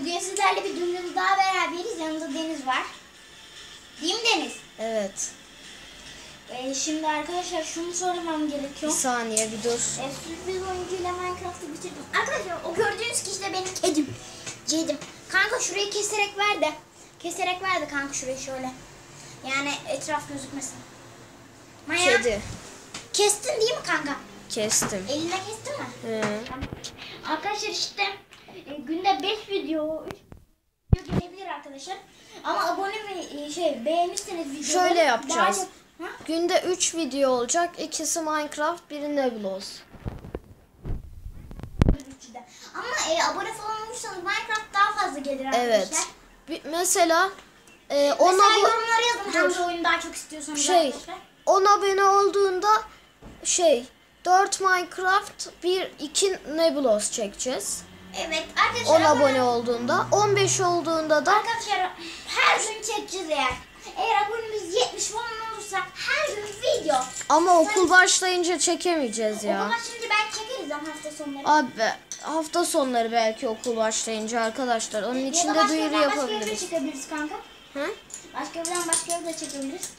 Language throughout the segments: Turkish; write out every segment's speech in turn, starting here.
Bugün sizlerle bir dümdüz daha beraberiz. Yanında Deniz var. Değil mi Deniz? Evet. Ee, şimdi arkadaşlar şunu sormam Bir gerekiyor. saniye bir dur. Ee, sürpriz oyuncuyla Minecraft'ı bitirdim. Arkadaşlar o gördüğünüz kişi de benim kedim. Cedim. Kanka şurayı keserek ver de. Keserek ver de kanka şurayı şöyle. Yani etraf gözükmesin. Maya Kedi. kestin değil mi kanka? Kestim. Eline kestin mi? Hı. Arkadaşlar işte e, günde 5 video, 3 video gelebilir arkadaşlar. Ama abone ve e, şey beğenirseniz videoları Şöyle yapacağız. daha- Ha? Günde 3 video olacak. İkisi Minecraft, biri de. Ama e, abone falan olursanız Minecraft daha fazla gelir arkadaşlar. Evet. Bir- mesela e, 10 Mesela abo- yorumlara yazın Dur. hangi oyunu daha çok istiyorsanız şey arkadaşlar. 10 abone olduğunda şey 4 Minecraft, 1 2 Nebulous çekeceğiz. Evet arkadaşlar. 10 abone olduğunda, 15 olduğunda da Arkadaşlar her gün çekeceğiz eğer. Eğer abonemiz 70 falan olursa her gün video. ama okul başlayınca çekemeyeceğiz O ya. zaman şimdi ben çekeriz ama hafta sonları. Abi hafta sonları belki okul başlayınca arkadaşlar. Onun Ya için de başka duyuru birden Başka bir yapabiliriz. çekebiliriz kanka. Hı? Başka birden başka bir de çekebiliriz.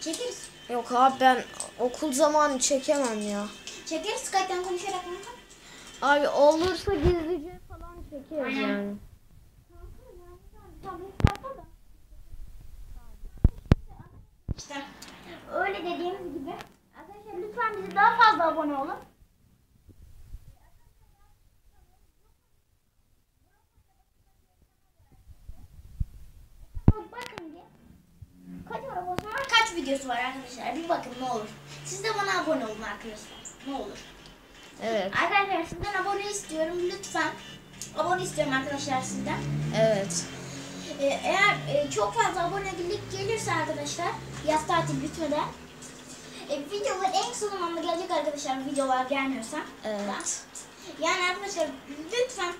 Çekeriz. Yok abi ben okul zamanı çekemem ya. Çekeriz Skype'den konuşarak kanka. Abi olursa gizlice falan çekeriz Aynen. yani. İşte öyle dediğimiz gibi. Arkadaşlar lütfen bize daha fazla abone olun. Bakın bir. Kaç arabası var? Kaç videosu var arkadaşlar? Bir bakın ne olur. Siz de bana abone olun arkadaşlar. Ne olur. Evet. Arkadaşlar sizden abone istiyorum lütfen. Abone istiyorum arkadaşlar sizden. Evet. Ee, eğer e, çok fazla abonelik gelirse arkadaşlar yaz tatil bitmeden e, videolar en son zamanda gelecek arkadaşlar videolar gelmiyorsa. Evet. Yani arkadaşlar lütfen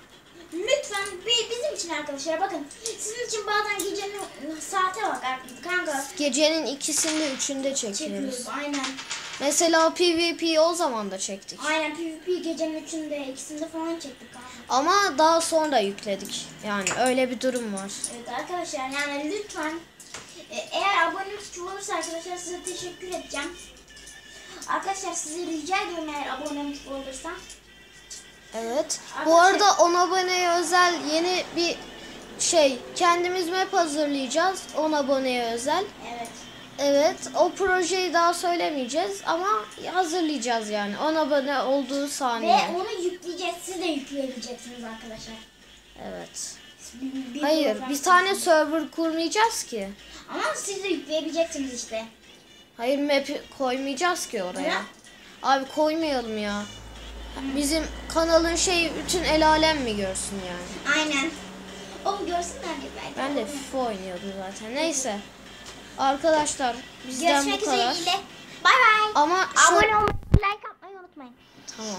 lütfen bi- bizim için arkadaşlar bakın sizin için bazen gecenin saate bak kanka Gecenin ikisinde üçünde çekiyoruz çekiyoruz. aynen. Mesela PvP o zaman da çektik. Aynen PvP gecenin üçünde ikisinde falan çektik kanka. Ama daha sonra yükledik. Yani öyle bir durum var. Evet arkadaşlar yani lütfen e, eğer abonemiz çok olursa arkadaşlar size teşekkür edeceğim. Arkadaşlar size rica ediyorum eğer abonemiz olursa. Evet. Arkadaşlar- Bu arada 10 aboneye özel yeni bir şey kendimiz map hazırlayacağız. 10 aboneye özel. Evet. Evet, o projeyi daha söylemeyeceğiz ama hazırlayacağız yani. 10 abone olduğu Ve saniye. onu yükleyeceğiz. Siz de yükleyebileceksiniz arkadaşlar. Evet. Bir- bir Hayır, bir tane server kurmayacağız ki. Ama siz de yükleyebileceksiniz işte. Hayır, map'i koymayacağız ki oraya. Ya. Abi koymayalım ya. Bizim kanalın şeyi bütün el alem mi görsün yani? Aynen. Onu görsünler belki. Ben de FIFA oynuyordum zaten. Neyse. Arkadaşlar bizden Görüşmek bu kadar. üzere. Bay bay. Ama. Abone olmayı, like atmayı unutmayın. Tamam.